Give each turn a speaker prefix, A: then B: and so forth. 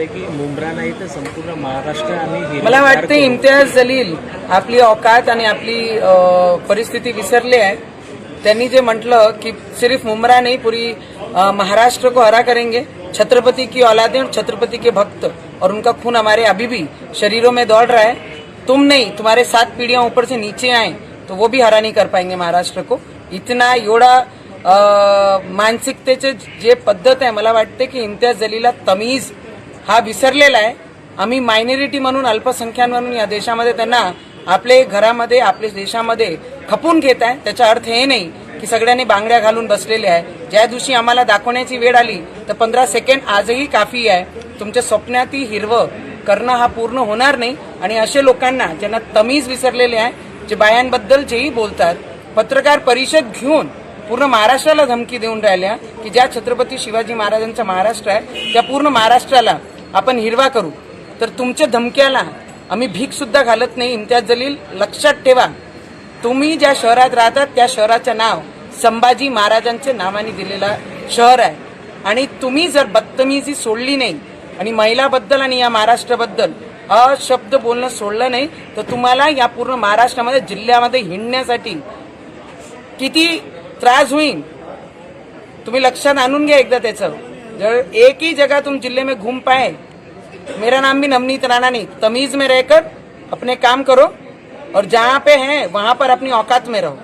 A: सांगितलंय की मुंब्रा नाही तर संपूर्ण महाराष्ट्र हिरवं
B: मला वाटतं. इम्तियाज जलील आपली औकात आणि आपली परिस्थिती विसरले आहे त्यांनी जे म्हटलं की सिर्फ मुमरा नहीं पूरी महाराष्ट्र को हरा करेंगे. छत्रपति की औलादे और छत्रपति के भक्त. और उनका खून हमारे अभी भी शरीरों में दौड़ रहा है. तुम नहीं तुम्हारे सात पीढ़ियां ऊपर से नीचे आए तो वो भी हरा नहीं कर पाएंगे महाराष्ट्र को. इतना एवढा मानसिकतेचे जे पद्धत आहे मला वाटते की इम्तियाज जलीला तमीज हा विसरलेला आहे. आम्ही मायनॉरिटी म्हणून अल्पसंख्याक म्हणून या देशामध्ये त्यांना आपले घरामध्ये आपल्या देशामध्ये खपून घेत आहे. त्याचा अर्थ हे नाही की सगळ्यांनी बांगड्या घालून बसलेले आहे. ज्या दिवशी आम्हाला दाखवण्याची वेळ आली तर पंधरा सेकंड आजही काफी आहे. तुमच्या स्वप्नातही हिरवं करणं हा पूर्ण होणार नाही. आणि असे लोकांना ज्यांना तमीज विसरलेले आहे जे बायांबद्दल जेही बोलतात पत्रकार परिषद घेऊन पूर्ण महाराष्ट्राला धमकी देऊन राहिल्या की ज्या छत्रपती शिवाजी महाराजांचा महाराष्ट्र आहे त्या पूर्ण महाराष्ट्राला आपण हिरवा करू. तर तुमच्या धमक्याला आम्ही भीक सुद्धा घालत नाही. इम्तियाज जलील लक्षात ठेवा. तुम्ही ज्या शहरात राहतात त्या शहराचं नाव संभाजी महाराजांच्या नावाने दिलेला शहर आहे. आणि तुम्ही जर बदतमीजी सोडली नाही आणि महिलाबद्दल आणि या महाराष्ट्राबद्दल अशब्द बोलणं सोडलं नाही तर तुम्हाला या पूर्ण महाराष्ट्रामध्ये जिल्ह्यामध्ये हिंडण्यासाठी किती त्रास होईल तुम्ही लक्षात आणून घ्या एकदा त्याचं. जर एक ही जगह तुम जिले में घूम पाए. मेरा नाम भी नवनीत राणा नहीं. तमीज में रहकर अपने काम करो और जहाँ पे हैं वहां पर अपनी औकात में रहो.